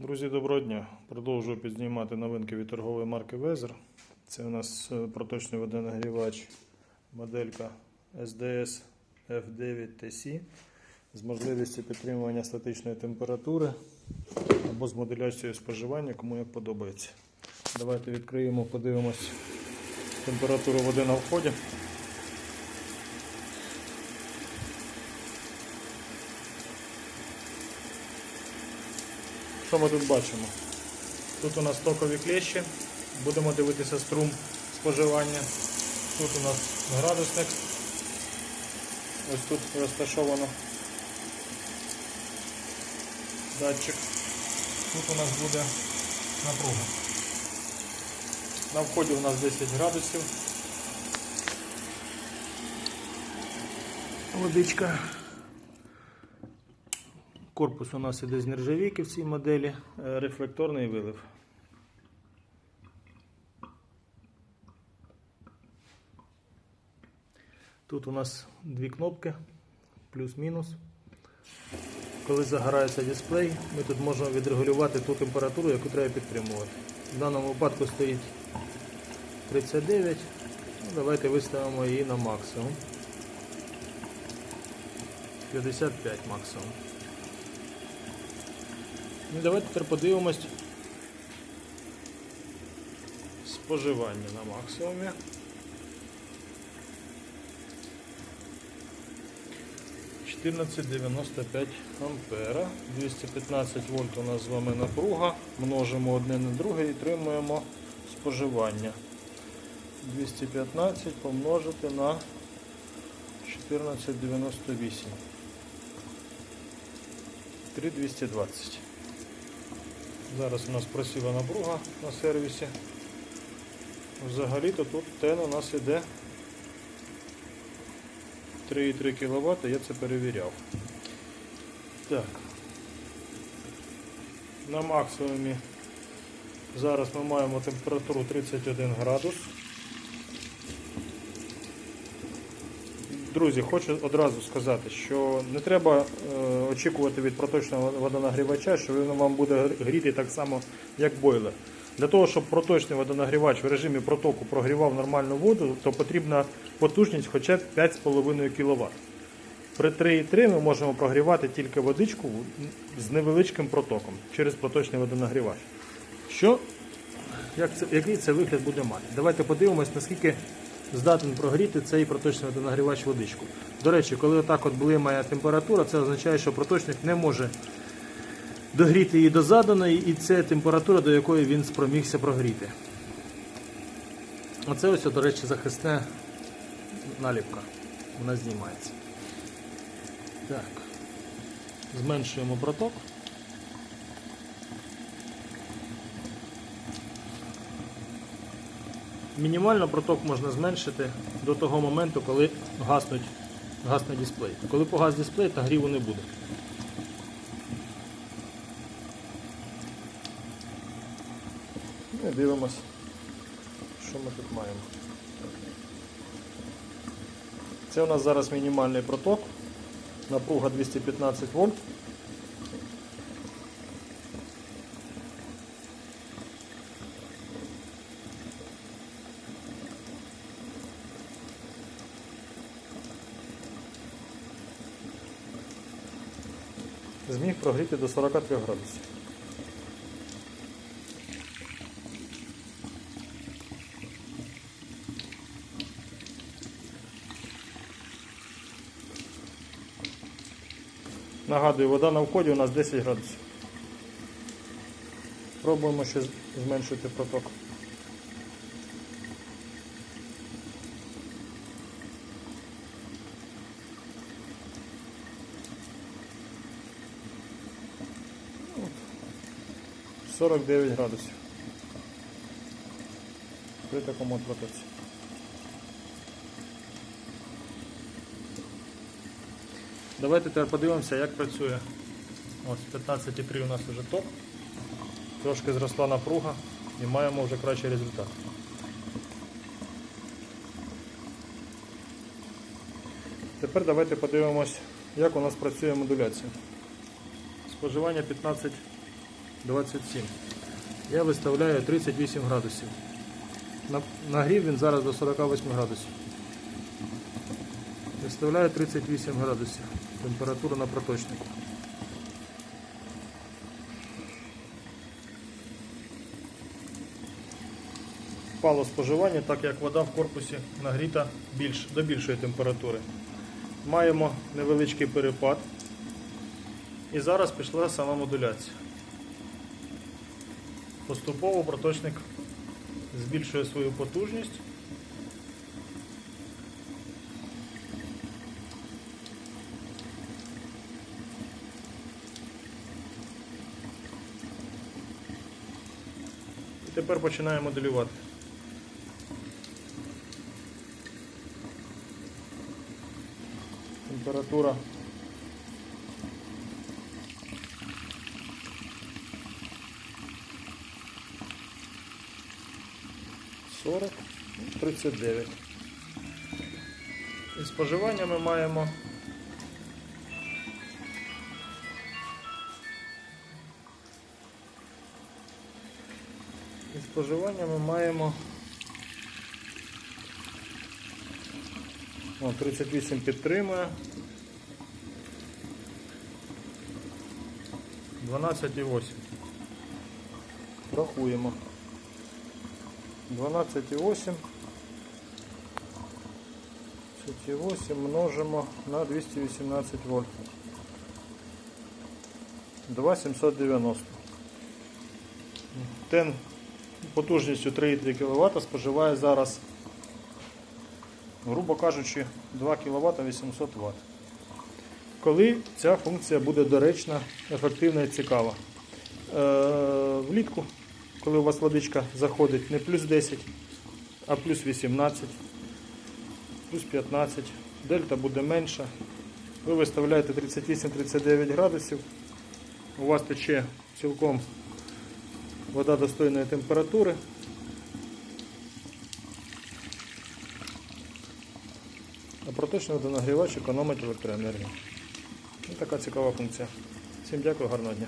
Друзі, доброго дня. Продовжую підзнімати новинки від торгової марки Weather. Це у нас е, проточний водонагрівач моделька SDS F9 TC з можливістю підтримування статичної температури або з модуляцією споживання, кому як подобається. Давайте відкриємо, подивимось температуру води на вході. Що ми тут бачимо? Тут у нас токові клещі, будемо дивитися струм споживання. Тут у нас градусник. Ось тут розташовано датчик. Тут у нас буде напруга. На вході у нас 10 градусів. Водичка. Корпус у нас іде з нержавійки в цій моделі, е, рефлекторний вилив. Тут у нас дві кнопки, плюс-мінус. Коли загорається дисплей, ми тут можемо відрегулювати ту температуру, яку треба підтримувати. В даному випадку стоїть 39. Ну, давайте виставимо її на максимум. 55 максимум. Ну, давайте тепер подивимось споживання на максимумі. «14,95 ампера, 215 вольт у нас з вами напруга, множимо одне на друге і отримуємо споживання. 215 помножити на 14,98. 3,220. Зараз у нас просіла напруга на сервісі. Взагалі-то тут тен у нас іде 3,3 кВт, я це перевіряв. Так. На максимумі зараз ми маємо температуру 31 градус. Друзі, хочу одразу сказати, що не треба е, очікувати від проточного водонагрівача, що він вам буде гріти так само, як бойлер. Для того, щоб проточний водонагрівач в режимі протоку прогрівав нормальну воду, то потрібна потужність хоча б 5,5 кВт. При 3,3 ми можемо прогрівати тільки водичку з невеличким протоком через проточний водонагрівач. Що, як це, який це вигляд буде мати? Давайте подивимось, наскільки здатен прогріти цей проточний водонагрівач водичку. До речі, коли отак от блимає температура, це означає, що проточник не може догріти її до заданої, і це температура, до якої він спромігся прогріти. Оце ось, до речі, захисна наліпка. Вона знімається. Так. Зменшуємо проток. Мінімально проток можна зменшити до того моменту, коли гаснуть, гасне дисплей. Коли погас дисплей, то гріву не буде. І дивимось, що ми тут маємо. Це у нас зараз мінімальний проток. Напруга 215 вольт. Зміг прогріти до 43 градусів. Нагадую, вода на вході у нас 10 градусів. Пробуємо ще зменшити проток. 49 градусів. При такому от протоці. Давайте тепер подивимося, як працює. Ось 15,3 у нас вже топ. Трошки зросла напруга і маємо вже кращий результат. Тепер давайте подивимось, як у нас працює модуляція. Споживання 15 27. Я виставляю 38 градусів. Нагрів він зараз до 48 градусів. Виставляю 38 градусів. Температура на проточнику. Впало споживання, так як вода в корпусі нагріта більш, до більшої температури. Маємо невеличкий перепад. І зараз пішла сама модуляція. Поступово проточник збільшує свою потужність. І тепер починає моделювати. Температура сорок, ну, 39. І споживання ми маємо І споживання ми маємо О, 38 підтримує. 12,8. Рахуємо. 12,8. 12,8 множимо на 218 вольт. 2,790. Тен потужністю 3,2 кВт споживає зараз, грубо кажучи, 2 кВт 800 Вт. Коли ця функція буде доречна, ефективна і цікава. Е, влітку, коли у вас водичка заходить не плюс 10, а плюс 18, плюс 15, дельта буде менша. Ви виставляєте 38-39 градусів, у вас тече цілком вода достойної температури. А проточний водонагрівач економить електроенергію. Ось така цікава функція. Всім дякую, гарного дня.